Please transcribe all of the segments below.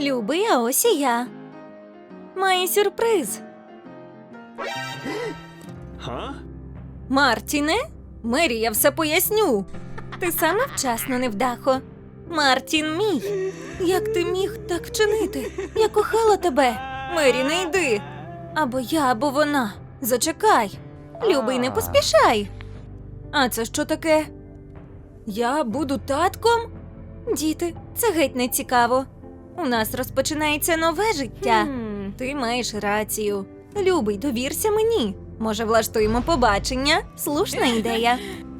Любий, а ось і я. Маю сюрприз. Га? Мартіне? Мері, я все поясню. Ти саме вчасно невдахо. Мартін мій. Як ти міг так вчинити? Я кохала тебе. Мері, не йди. Або я, або вона. Зачекай. Любий, не поспішай. А це що таке? Я буду татком? Діти, це геть не цікаво. У нас розпочинається нове життя. Ти маєш рацію. Любий, довірся мені. Може, влаштуємо побачення? Слушна ідея.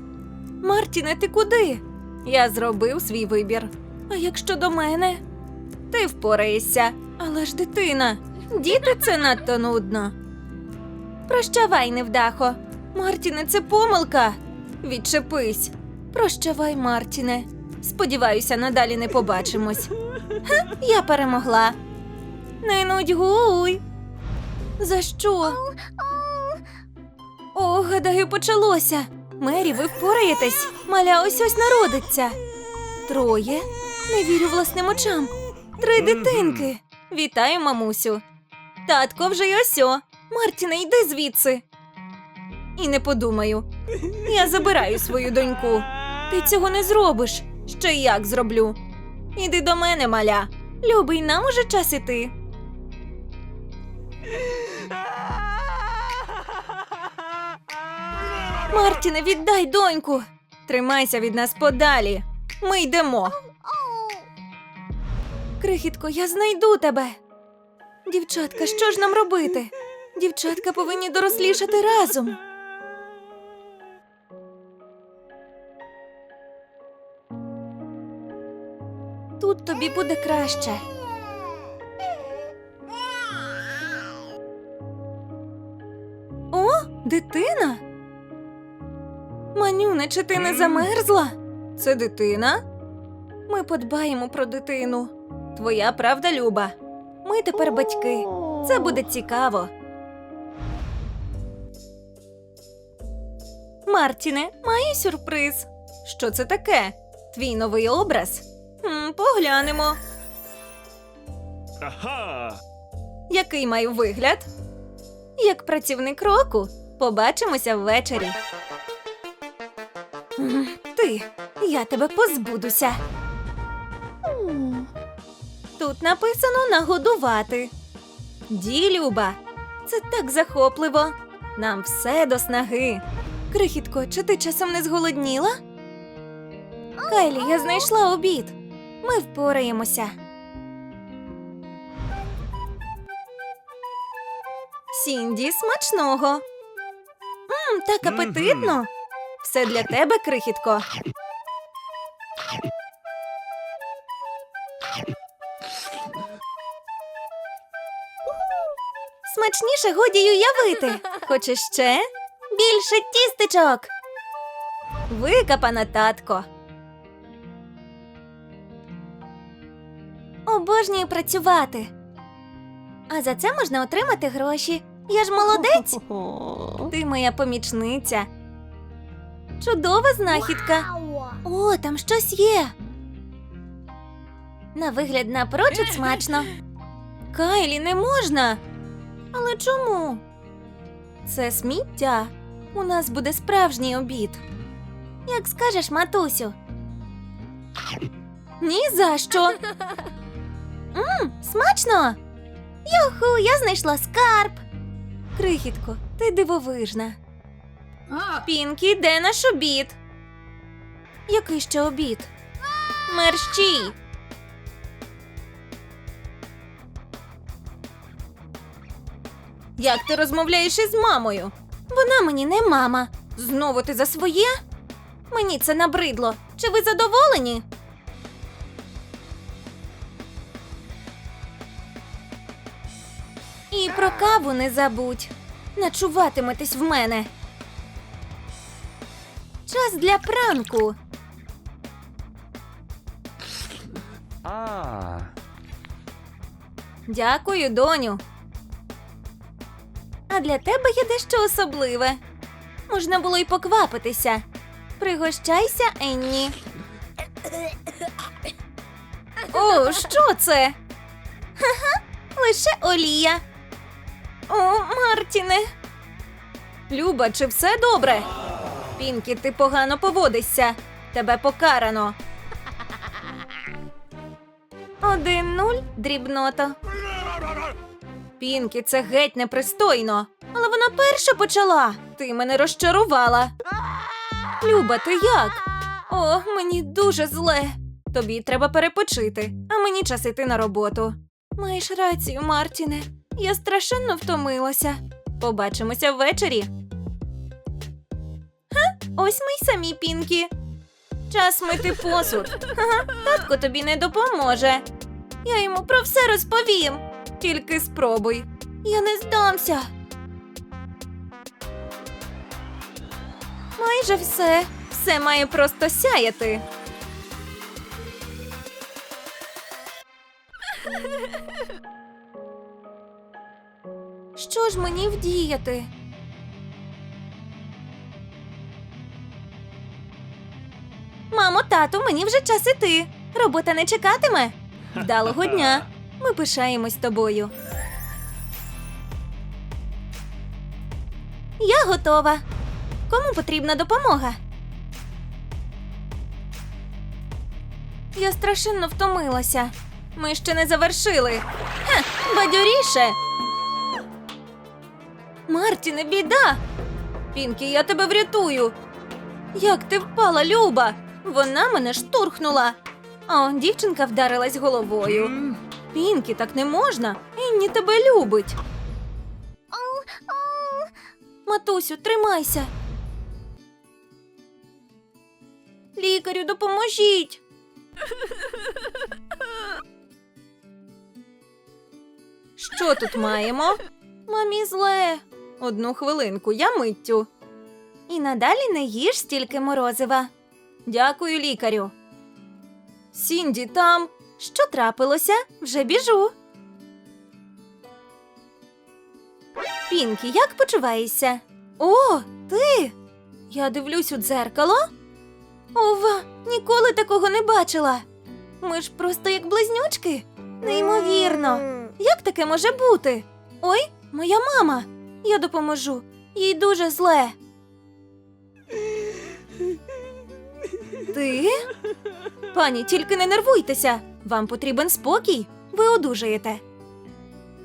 Мартіне, ти куди? Я зробив свій вибір. А як щодо мене? Ти впораєшся, але ж дитина. Діти це надто нудно. Прощавай, невдахо. Мартіне, це помилка. Відчепись. Прощавай, Мартіне. Сподіваюся, надалі не побачимось. Ха, я перемогла. Не нудьгуй. За що? О, гадаю, почалося. Мері, ви впораєтесь. Маля ось ось народиться. Троє. Не вірю власним очам. Три дитинки. Вітаю, мамусю. Татко вже й осьо. Мартіне, йди звідси. І не подумаю. Я забираю свою доньку. Ти цього не зробиш. Ще як зроблю. Іди до мене, маля. Любий, нам уже час іти. Мартіне, віддай доньку. Тримайся від нас подалі. Ми йдемо. Крихітко, я знайду тебе. Дівчатка, що ж нам робити? Дівчатка повинні дорослішати разом. Тобі буде краще. О, дитина. Манюне, чи ти не замерзла? Це дитина? Ми подбаємо про дитину. Твоя правда, Люба. Ми тепер батьки. Це буде цікаво. Мартіне, маю сюрприз. Що це таке? Твій новий образ? Поглянемо. Ага! Який маю вигляд? Як працівник року. Побачимося ввечері. Ти, я тебе позбудуся. Тут написано нагодувати. Ді, Люба, це так захопливо. Нам все до снаги. Крихітко, чи ти часом не зголодніла? Кайлі, я знайшла обід. Ми впораємося. Сінді, смачного. Мм, так апетитно. Все для тебе, крихітко. Смачніше годі й уявити. Хочеш ще? Більше тістечок. Викапана татко. Обожнюю працювати. А за це можна отримати гроші. Я ж молодець. Ти моя помічниця. Чудова знахідка. О, там щось є. На вигляд напрочуд смачно. Кайлі не можна. Але чому? Це сміття. У нас буде справжній обід. Як скажеш, матусю. Ні за що. Мм, смачно. Юху, я знайшла скарб. Крихітко, ти дивовижна. Пінкі, де наш обід? Який ще обід? Мерщій. Як ти розмовляєш із мамою? Вона мені не мама. Знову ти за своє? Мені це набридло. Чи ви задоволені? І про каву не забудь. Начуватиметесь в мене. Час для пранку. А. Дякую, доню. А для тебе є дещо особливе. Можна було й поквапитися. Пригощайся, Енні. О, що це? Ха-ха, лише олія. О, Мартіне. Люба, чи все добре? Пінкі, ти погано поводишся. Тебе покарано. Один нуль, дрібното. Пінкі, це геть непристойно. Але вона перша почала. Ти мене розчарувала. Люба, ти як? О, мені дуже зле. Тобі треба перепочити, а мені час іти на роботу. Маєш рацію, Мартіне. Я страшенно втомилася. Побачимося ввечері. Ха, ось ми й самі пінкі. Час мити посуд. Ха-ха, татко тобі не допоможе. Я йому про все розповім. Тільки спробуй. Я не здамся. Майже все. Все має просто сяяти. Ж мені вдіяти? Мамо, тату, мені вже час іти. Робота не чекатиме. Вдалого дня. Ми пишаємось тобою. Я готова. Кому потрібна допомога? Я страшенно втомилася. Ми ще не завершили. Ха, бадьоріше. Мартіне, біда. Пінкі, я тебе врятую. Як ти впала, Люба? Вона мене штурхнула. О, дівчинка вдарилась головою. Пінкі, так не можна. Інні тебе любить. Матусю, тримайся. Лікарю, допоможіть. Що тут маємо? Мамі зле. Одну хвилинку, я миттю. І надалі не їж стільки морозива. Дякую, лікарю. Сінді там. Що трапилося? Вже біжу. Пінкі, як почуваєшся? О, ти. Я дивлюсь у дзеркало. Ова, ніколи такого не бачила. Ми ж просто як близнючки. Неймовірно. Як таке може бути? Ой, моя мама. Я допоможу. Їй дуже зле. Ти? Пані, тільки не нервуйтеся. Вам потрібен спокій. Ви одужаєте.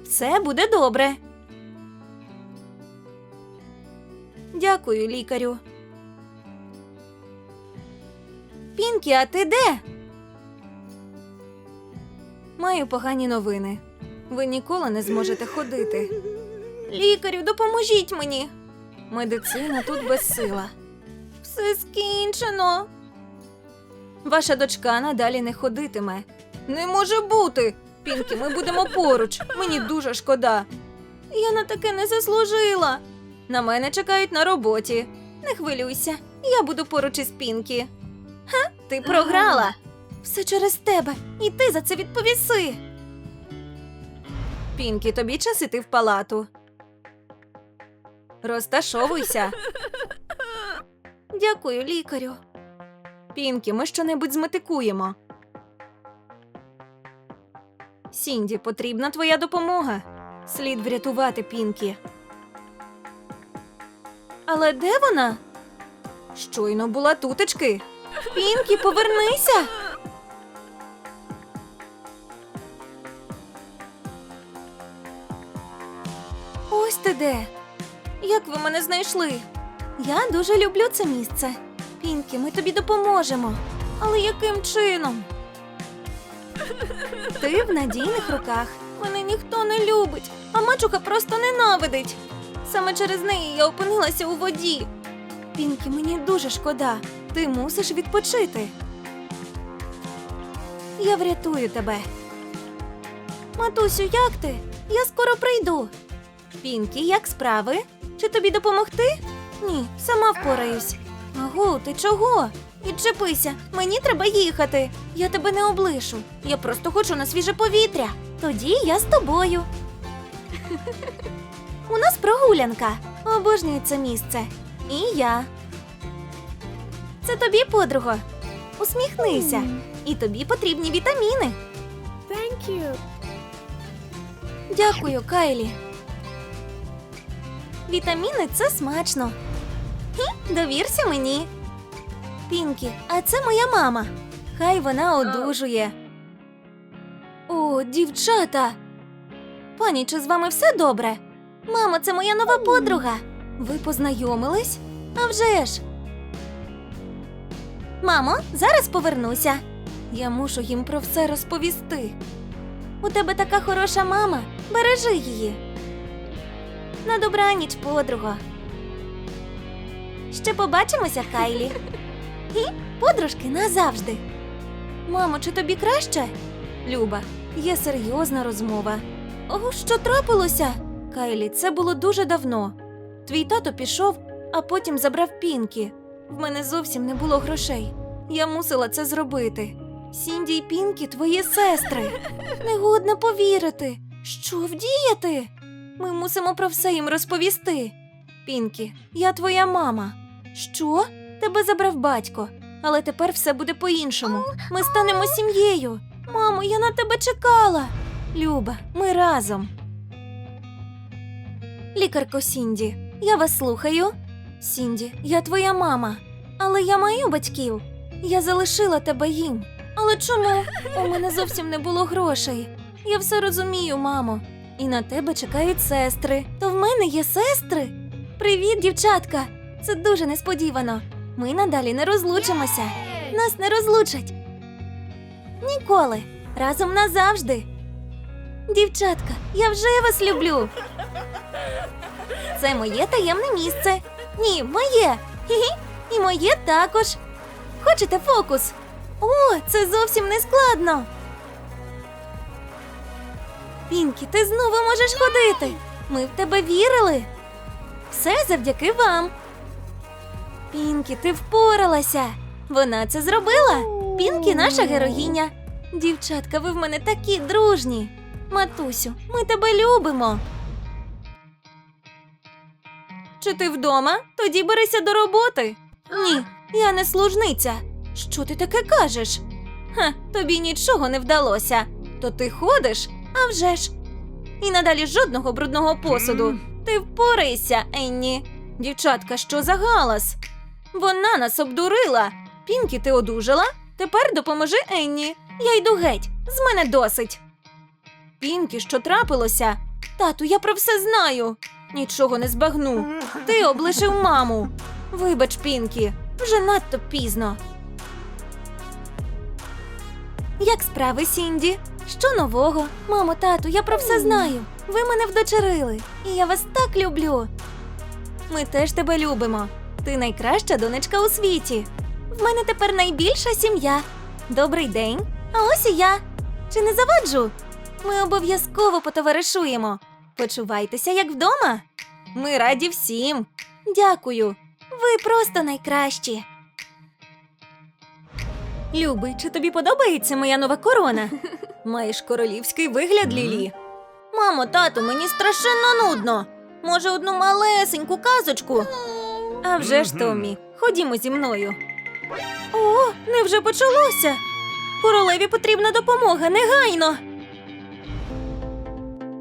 Все буде добре. Дякую, лікарю. Пінкі, а ти де? Маю погані новини. Ви ніколи не зможете ходити. Лікарю, допоможіть мені. Медицина тут безсила. Все скінчено. Ваша дочка надалі не ходитиме. Не може бути. Пінкі, ми будемо поруч. Мені дуже шкода. Я на таке не заслужила. На мене чекають на роботі. Не хвилюйся, я буду поруч із Пінкі. Ха, ти програла. Все через тебе, і ти за це відповіси. Пінкі, тобі час іти в палату. Розташовуйся. Дякую, лікарю. Пінкі, ми щонебудь зметикуємо. Сінді, потрібна твоя допомога. Слід врятувати Пінкі. Але де вона? Щойно була тутечки. Пінкі, повернися. Ось ти де. Як ви мене знайшли? Я дуже люблю це місце. Пінкі, ми тобі допоможемо. Але яким чином? Ти в надійних руках. Мене ніхто не любить, а мачуха просто ненавидить. Саме через неї я опинилася у воді. Пінкі, мені дуже шкода. Ти мусиш відпочити. Я врятую тебе. Матусю, як ти? Я скоро прийду. Пінкі, як справи? Чи тобі допомогти? Ні, сама впораюсь. Агу, ти чого? Відчепися, мені треба їхати. Я тебе не облишу. Я просто хочу на свіже повітря. Тоді я з тобою. У нас прогулянка. Обожнюю це місце. І я. Це тобі, подруга. Усміхнися. І тобі потрібні вітаміни. Thank you. Дякую, Кайлі. Вітаміни це смачно. Хі, довірся мені. Пінкі, а це моя мама. Хай вона одужує. О, дівчата. Пані, чи з вами все добре? Мамо, це моя нова подруга. Ви познайомились? А вже ж. Мамо, зараз повернуся. Я мушу їм про все розповісти. У тебе така хороша мама. Бережи її. На добраніч, подруга. Ще побачимося, Кайлі. І подружки назавжди. Мамо, чи тобі краще? Люба, є серйозна розмова. О, що трапилося? Кайлі, це було дуже давно. Твій тато пішов, а потім забрав пінкі. В мене зовсім не було грошей. Я мусила це зробити. Сінді й Пінкі твої сестри. Негодно повірити. Що вдіяти? Ми мусимо про все їм розповісти. Пінкі, я твоя мама. Що? Тебе забрав батько, але тепер все буде по-іншому. Ми станемо сім'єю. Мамо, я на тебе чекала. Люба, ми разом. Лікарко Сінді, я вас слухаю. Сінді, я твоя мама, але я маю батьків. Я залишила тебе їм. Але чому? У мене зовсім не було грошей. Я все розумію, мамо. І на тебе чекають сестри. То в мене є сестри. Привіт, дівчатка! Це дуже несподівано. Ми надалі не розлучимося. Нас не розлучать. Ніколи. Разом назавжди. Дівчатка, я вже вас люблю. Це моє таємне місце. Ні, моє. Хі-хі. І моє також. Хочете фокус? О, це зовсім не складно. Пінкі, ти знову можеш ходити. Ми в тебе вірили. Все завдяки вам. Пінкі, ти впоралася. Вона це зробила. Пінкі наша героїня. Дівчатка, ви в мене такі дружні. Матусю, ми тебе любимо. Чи ти вдома? Тоді берися до роботи. Ні, я не служниця. Що ти таке кажеш? Ха, тобі нічого не вдалося. То ти ходиш, а вже ж. І надалі жодного брудного посуду. Ти впорайся, Енні. Дівчатка, що за галас? Вона нас обдурила. Пінкі, ти одужала? Тепер допоможи Енні. Я йду геть. З мене досить. Пінкі, що трапилося? Тату, я про все знаю. Нічого не збагну. Ти облишив маму. Вибач, Пінкі, вже надто пізно. Як справи, Сінді? Що нового? Мамо, тату, я про все знаю. Ви мене вдочерили, і я вас так люблю. Ми теж тебе любимо. Ти найкраща донечка у світі. В мене тепер найбільша сім'я. Добрий день. А ось і я. Чи не заваджу? Ми обов'язково потоваришуємо. Почувайтеся як вдома. Ми раді всім. Дякую. Ви просто найкращі. Любий, чи тобі подобається моя нова корона? Маєш королівський вигляд, Лілі. Мамо, тату, мені страшенно нудно. Може, одну малесеньку казочку? А вже ж, Томі, ходімо зі мною. О, невже почалося? Королеві потрібна допомога негайно.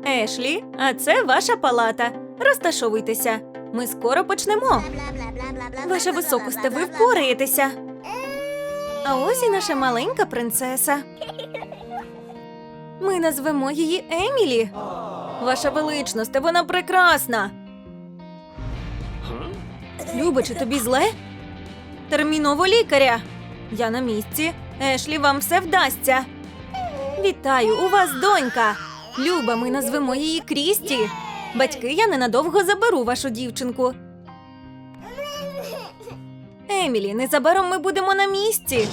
Ешлі, а це ваша палата. Розташовуйтеся. Ми скоро почнемо. Ваша високосте, ви впораєтеся. А ось і наша маленька принцеса. Ми назвемо її Емілі. Ваша величність, вона прекрасна. Любиче, тобі зле? Терміново лікаря. Я на місці. Ешлі, вам все вдасться. Вітаю, у вас донька. Люба, ми назвемо її Крісті. Батьки, я ненадовго заберу вашу дівчинку. Емілі, незабаром ми будемо на місці.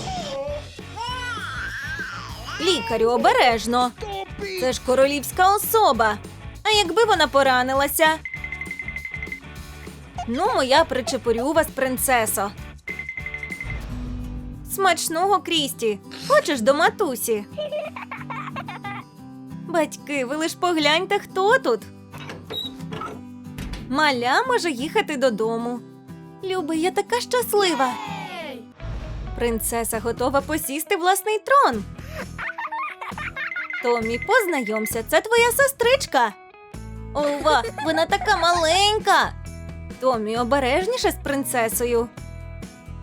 Лікарю, обережно. Це ж королівська особа. А якби вона поранилася? Ну, я причепурю вас, принцесо. Смачного Крісті. Хочеш до матусі? Батьки, ви лиш погляньте, хто тут. Маля може їхати додому. Люби, я така щаслива. Принцеса готова посісти власний трон. Томі, познайомся, це твоя сестричка. Ова, вона така маленька. Томі, обережніше з принцесою.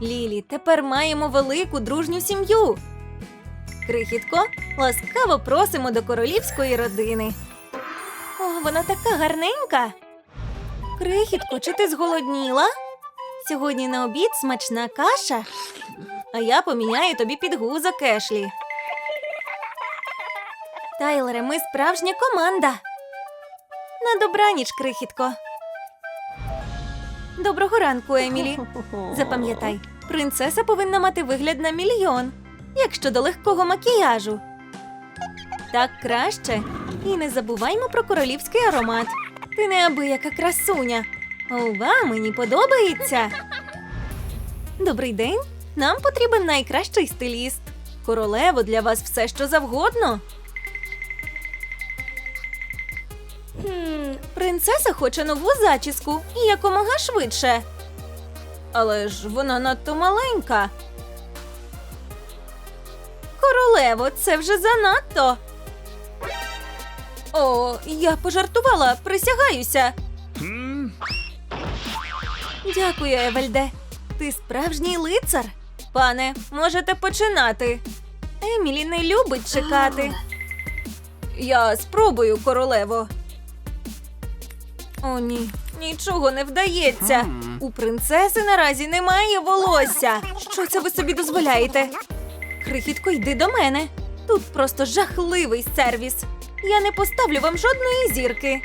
Лілі, тепер маємо велику дружню сім'ю. Крихітко, ласкаво просимо до королівської родини. О, вона така гарненька. Крихітко, чи ти зголодніла? Сьогодні на обід смачна каша. А я поміняю тобі підгузок Ешлі. Тайлере, ми справжня команда. На добраніч, крихітко. Доброго ранку, Емілі. Запам'ятай, принцеса повинна мати вигляд на мільйон, як щодо легкого макіяжу. Так краще. І не забуваймо про королівський аромат. Ти неабияка красуня. Ова, мені подобається. Добрий день. Нам потрібен найкращий стиліст. Королево для вас все, що завгодно. Принцеса хоче нову зачіску і якомога швидше. Але ж вона надто маленька. Королево, це вже занадто. О, я пожартувала, присягаюся. Дякую, Евельде. Ти справжній лицар. Пане, можете починати. Емілі не любить чекати. Я спробую, королево. О, ні, нічого не вдається. У принцеси наразі немає волосся. Що це ви собі дозволяєте? Крихітко, йди до мене. Тут просто жахливий сервіс. Я не поставлю вам жодної зірки.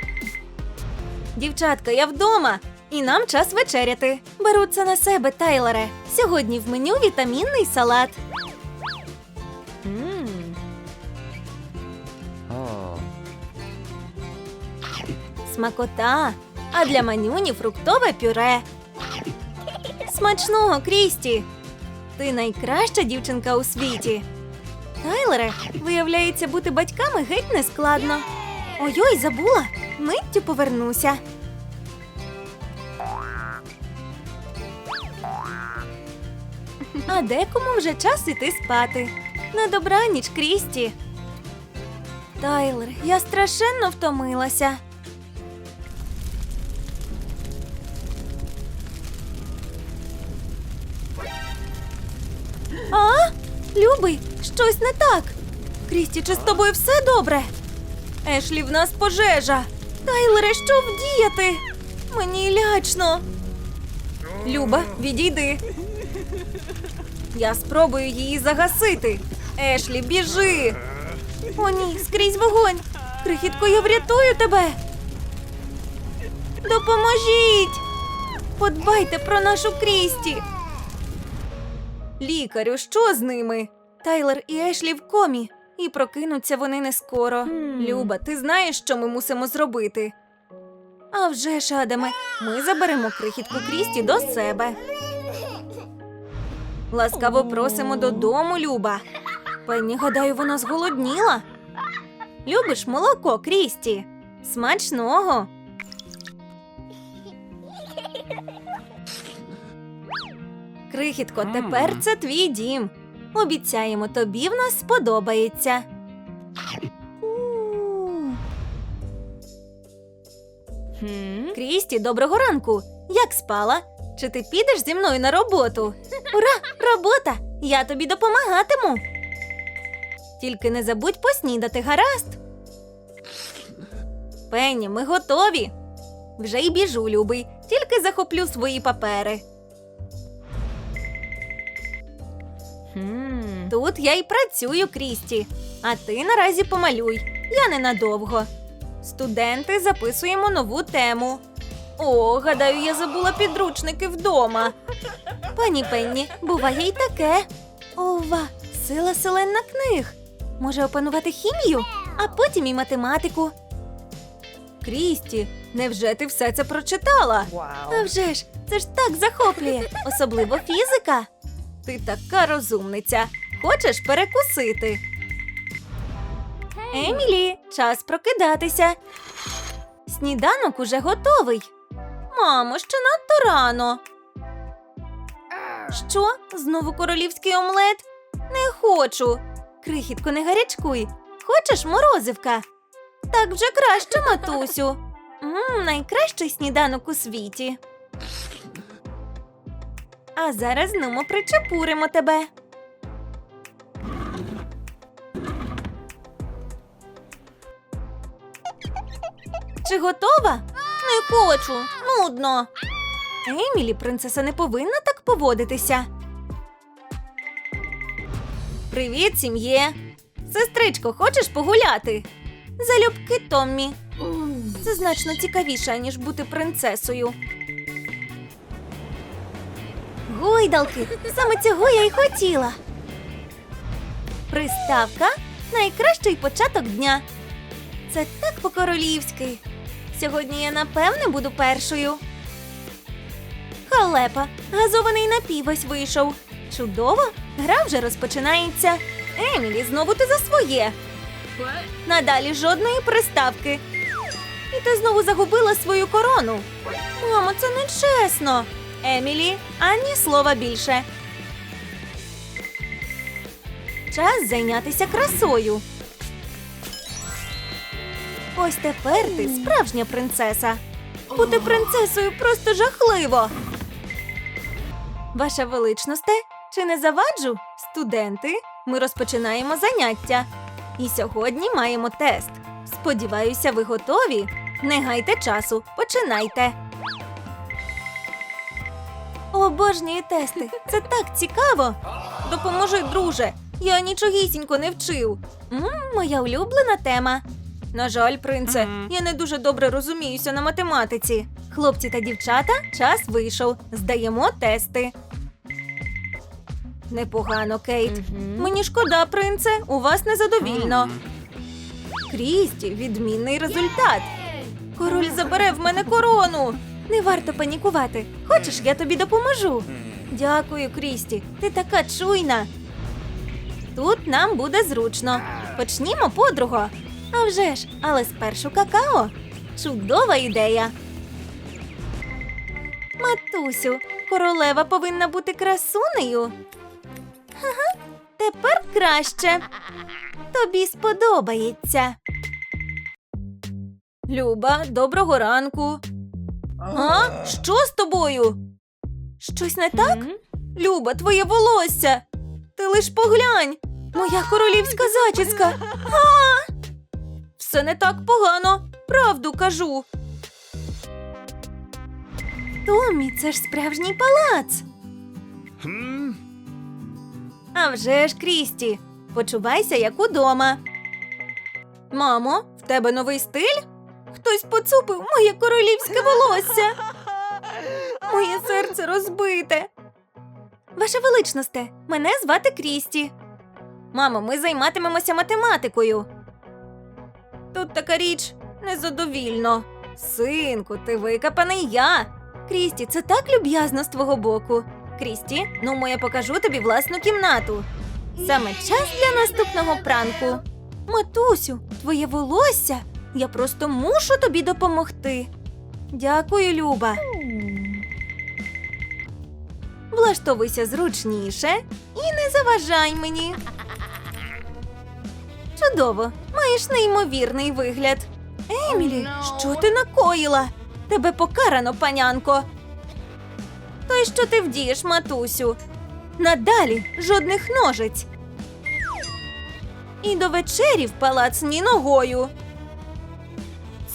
Дівчатка, я вдома, і нам час вечеряти. Беру це на себе, Тайлере. Сьогодні в меню вітамінний салат. Смакота. А для манюні фруктове пюре. Смачного, Крісті! Ти найкраща дівчинка у світі. Тайлере, виявляється, бути батьками геть не складно. Ой-ой, забула. Миттю повернуся. А декому вже час іти спати. На добраніч, Крісті. Тайлер, я страшенно втомилася. Любий, щось не так. Крісті, чи з тобою все добре? Ешлі, в нас пожежа. Тайлере, що вдіяти? Мені лячно. Люба, відійди. Я спробую її загасити. Ешлі, біжи. О, ні, скрізь вогонь. Крихітко, я врятую тебе. Допоможіть. Подбайте про нашу Крісті. Лікарю, що з ними? Тайлер і Ешлі в комі, і прокинуться вони не скоро. Люба, ти знаєш, що ми мусимо зробити? А вже ж, Адаме, ми заберемо крихітку Крісті до себе. Ласкаво просимо додому, Люба. Пенні, гадаю, вона зголодніла. Любиш молоко, Крісті? Смачного. Крихітко, тепер це твій дім. Обіцяємо, тобі в нас сподобається. Крісті, доброго ранку. Як спала? Чи ти підеш зі мною на роботу? Ура! Робота! Я тобі допомагатиму. Тільки не забудь поснідати, гаразд. Пенні, ми готові. Вже й біжу, любий, тільки захоплю свої папери. Тут я й працюю, Крісті. А ти наразі помалюй. Я ненадовго. Студенти записуємо нову тему. О, гадаю, я забула підручники вдома. Пані Пенні, буває й таке. Ова, сила селена книг. Може опанувати хімію, а потім і математику. Крісті, невже ти все це прочитала? А вже ж, це ж так захоплює, особливо фізика. Ти така розумниця. Хочеш перекусити? Емілі, час прокидатися. Сніданок уже готовий. Мамо, ще надто рано. Що? Знову королівський омлет? Не хочу. Крихітко, не гарячкуй. Хочеш морозивка? Так вже краще, матусю. Мм, найкращий сніданок у світі. А зараз ну ми причепуримо тебе. Чи готова? Не хочу. Нудно. Емілі, принцеса не повинна так поводитися. Привіт, сім'є. Сестричко, хочеш погуляти? Залюбки Томмі. Це значно цікавіше, ніж бути принцесою. Гойдалки, саме цього я й хотіла. Приставка найкращий початок дня. Це так по-королівськи. Сьогодні я напевне буду першою. Халепа, газований напій весь вийшов. Чудово, гра вже розпочинається. Емілі, знову ти за своє. Надалі жодної приставки. І ти знову загубила свою корону. Мамо, це не чесно. Емілі, ані слова більше. Час зайнятися красою. Ось тепер ти справжня принцеса. Бути принцесою просто жахливо. Ваша величносте, чи не заваджу? Студенти, ми розпочинаємо заняття. І сьогодні маємо тест. Сподіваюся, ви готові. Не гайте часу, починайте. Обожнюю тести. Це так цікаво. Допоможи, друже. Я нічогісінько не вчив. м моя улюблена тема. На жаль, принце, я не дуже добре розуміюся на математиці. Хлопці та дівчата, час вийшов. Здаємо тести. Непогано, Кейт. Мені шкода, принце, у вас незадовільно. Крісті, відмінний результат. Король забере в мене корону. Не варто панікувати. Хочеш, я тобі допоможу. Дякую, Крісті. Ти така чуйна. Тут нам буде зручно. Почнімо, подруго. А вже ж, але спершу какао. Чудова ідея. Матусю, королева повинна бути красунею. Ага, тепер краще. Тобі сподобається. Люба, доброго ранку. А? Що з тобою? Щось не так? Люба, твоє волосся. Ти лиш поглянь. Моя королівська зачіска. А! Все не так погано. Правду кажу. Томі, це ж справжній палац. А вже ж, Крісті, почувайся як удома. Мамо, в тебе новий стиль? Хтось поцупив моє королівське волосся. Моє серце розбите. Ваша величносте, мене звати Крісті. Мамо, ми займатимемося математикою. Тут така річ незадовільно. Синку, ти викопаний я. Крісті, це так люб'язно з твого боку. Крісті, ну я покажу тобі власну кімнату. Саме час для наступного пранку. Матусю, твоє волосся. Я просто мушу тобі допомогти. Дякую, Люба. Влаштовуйся зручніше і не заважай мені. Чудово, маєш неймовірний вигляд. Емілі, що ти накоїла? Тебе покарано, панянко. То й що ти вдієш, матусю? Надалі жодних ножиць. І до вечері в палац ні ногою.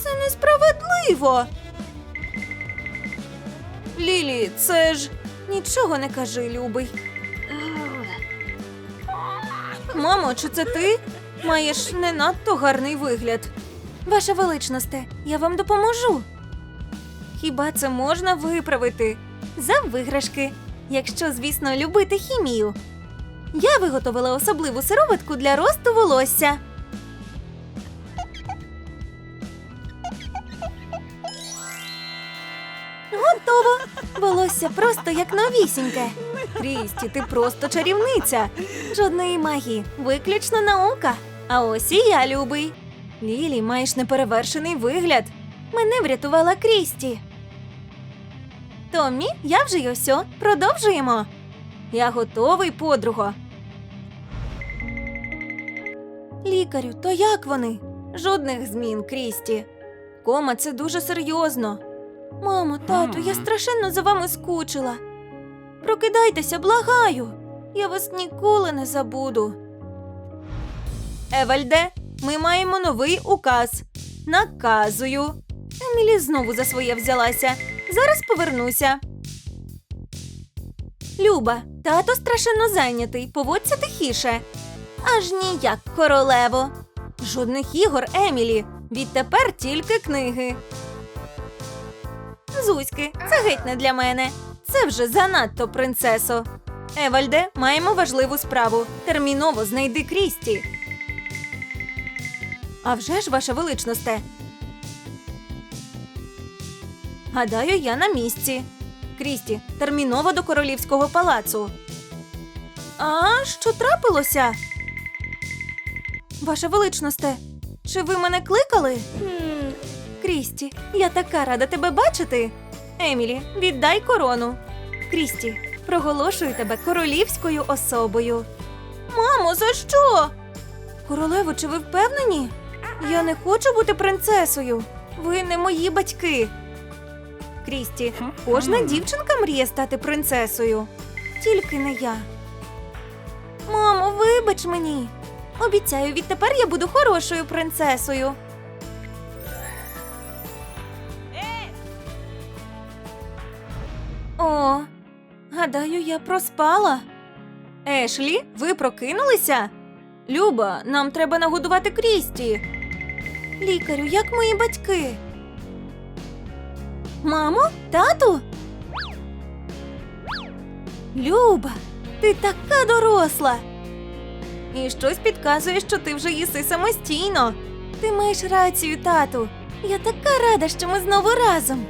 Це несправедливо. Лілі, це ж нічого не кажи, любий. Мамо, чи це ти? Маєш не надто гарний вигляд. Ваша величносте, я вам допоможу. Хіба це можна виправити? За виграшки, якщо, звісно, любити хімію. Я виготовила особливу сироватку для росту волосся. Готово! Волосся просто як новісіньке. Крісті, ти просто чарівниця. Жодної магії, виключно наука. А ось і я любий. Лілі, маєш неперевершений вигляд. Мене врятувала Крісті. Томмі, я вже й осьо. Продовжуємо. Я готовий, подруго. Лікарю, то як вони? Жодних змін, Крісті. Кома, це дуже серйозно. Мамо, тату, я страшенно за вами скучила. Прокидайтеся, благаю. Я вас ніколи не забуду. Евальде, ми маємо новий указ. Наказую. Емілі знову за своє взялася. Зараз повернуся. Люба, тато страшенно зайнятий. Поводься тихіше. Аж ніяк, королево. Жодних ігор, Емілі. Відтепер тільки книги. Зузьки, це геть не для мене. Це вже занадто, принцесо. Евальде, маємо важливу справу. Терміново знайди Крісті. А вже ж, ваша величносте. Гадаю, я на місці. Крісті, терміново до королівського палацу. А що трапилося? Ваша величносте, чи ви мене кликали? Крісті, я така рада тебе бачити. Емілі, віддай корону. Крісті, проголошую тебе королівською особою. Мамо, за що? Королево, чи ви впевнені? Я не хочу бути принцесою. Ви не мої батьки. Крісті, кожна дівчинка мріє стати принцесою. Тільки не я. Мамо, вибач мені. Обіцяю, відтепер я буду хорошою принцесою. О, гадаю, я проспала. Ешлі, ви прокинулися? Люба, нам треба нагодувати Крісті. Лікарю, як мої батьки? Мамо, тату? Люба, ти така доросла. І щось підказує, що ти вже їси самостійно. Ти маєш рацію, тату. Я така рада, що ми знову разом.